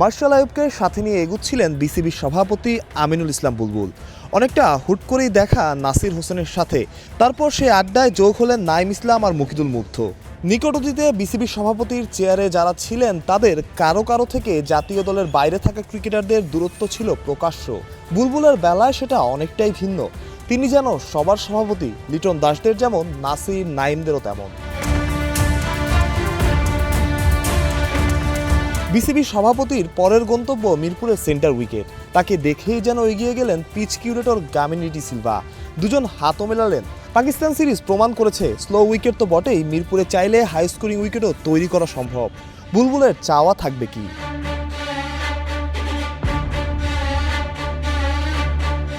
Martial আয়ুবকে সাথে নিয়ে এগুচ্ছিলেন বিসিবির সভাপতি আমিনুল ইসলাম বুলবুল। অনেকটা হুট করেই দেখা নাসির হোসেনের সাথে। তারপর সে আড্ডায় যোগ হলেন নাইম ইসলাম আর মুকিদুল মুগ্ধ। নিকট অতীতে বিসিবির সভাপতির চেয়ারে যারা ছিলেন, তাদের কারও কারও থেকে জাতীয় দলের বাইরে থাকা ক্রিকেটারদের দূরত্ব ছিল প্রকাশ্য। বুলবুলের বেলায় সেটা অনেকটাই ভিন্ন। তিনি যেন সবার সভাপতি, লিটন দাসদের যেমন, নাসির, নাইমদেরও তেমন। বিসিবি সভাপতির পরের গন্তব্য মিরপুরের সেন্টার উইকেট। তাকে দেখেই যেন এগিয়ে গেলেন পিচ কিউরেটর গামিনিটি সিলভা। দুজন হাতও মেলালেন। পাকিস্তান সিরিজ প্রমাণ করেছে, স্লো উইকেট তো বটেই, মিরপুরে চাইলে হাই স্কোরিং উইকেটও তৈরি করা সম্ভব। বুলবুলের চাওয়া থাকবে কি?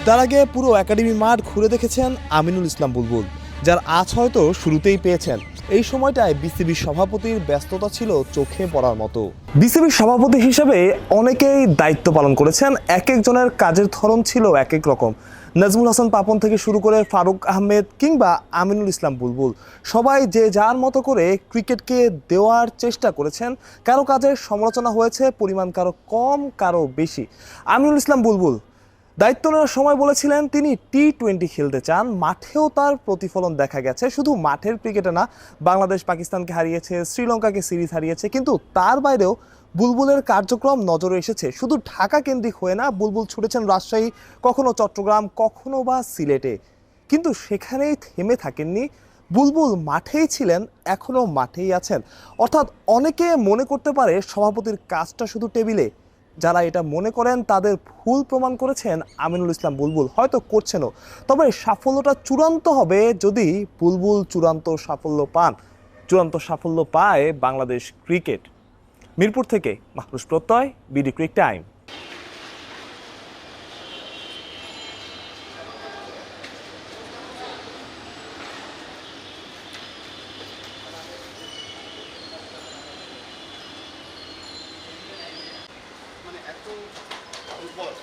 তার আগে পুরো একাডেমি মাঠ ঘুরে দেখেছেন আমিনুল ইসলাম বুলবুল। যার আজ হয়তো শুরুতেই পেয়েছেন। এই সময়টায় বিসিবির সভাপতির ব্যস্ততা ছিল চোখে পড়ার মতো। বিসিবির সভাপতি হিসেবে অনেকেই দায়িত্ব পালন করেছেন। এক একজনের কাজের ধরন ছিল এক এক রকম। নাজমুল হাসান পাপন থেকে শুরু করে ফারুক আহমেদ কিংবা আমিনুল ইসলাম বুলবুল। সবাই যে যার মতো করে ক্রিকেটকে দেওয়ার চেষ্টা করেছেন, কারও কাজের সমালোচনা হয়েছে, পরিমাণ কারও কম, কারও বেশি। আমিনুল ইসলাম বুলবুল দায়িত্ব নেওয়ার সময় বলেছিলেন তিনি টি টোয়েন্টি খেলতে চান। মাঠেও তার প্রতিফলন দেখা গেছে। শুধু মাঠের ক্রিকেটে না, বাংলাদেশ পাকিস্তানকে হারিয়েছে, শ্রীলঙ্কাকে সিরিজ হারিয়েছে, কিন্তু তার বাইরেও বুলবুলের কার্যক্রম নজরে এসেছে। শুধু ঢাকা কেন্দ্রিক হয়ে না, বুলবুল ছুটেছেন রাজশাহী, কখনো চট্টগ্রাম, কখনো বা সিলেটে। কিন্তু সেখানেই থেমে থাকেননি। বুলবুল মাঠেই ছিলেন, এখনও মাঠেই আছেন। অর্থাৎ অনেকে মনে করতে পারে সভাপতির কাজটা শুধু টেবিলে যারা এটা মনে করেন, তাদের ভুল প্রমাণ করেছেন আমিনুল ইসলাম বুলবুল। হয়তো করছেনও। তবে সাফল্যটা চূড়ান্ত হবে যদি বুলবুল চূড়ান্ত সাফল্য পান। চূড়ান্ত সাফল্য পায় বাংলাদেশ ক্রিকেট। মিরপুর থেকে মাহরুষ প্রত্যয়, বিডি ক্রিক টাইম। Who's what?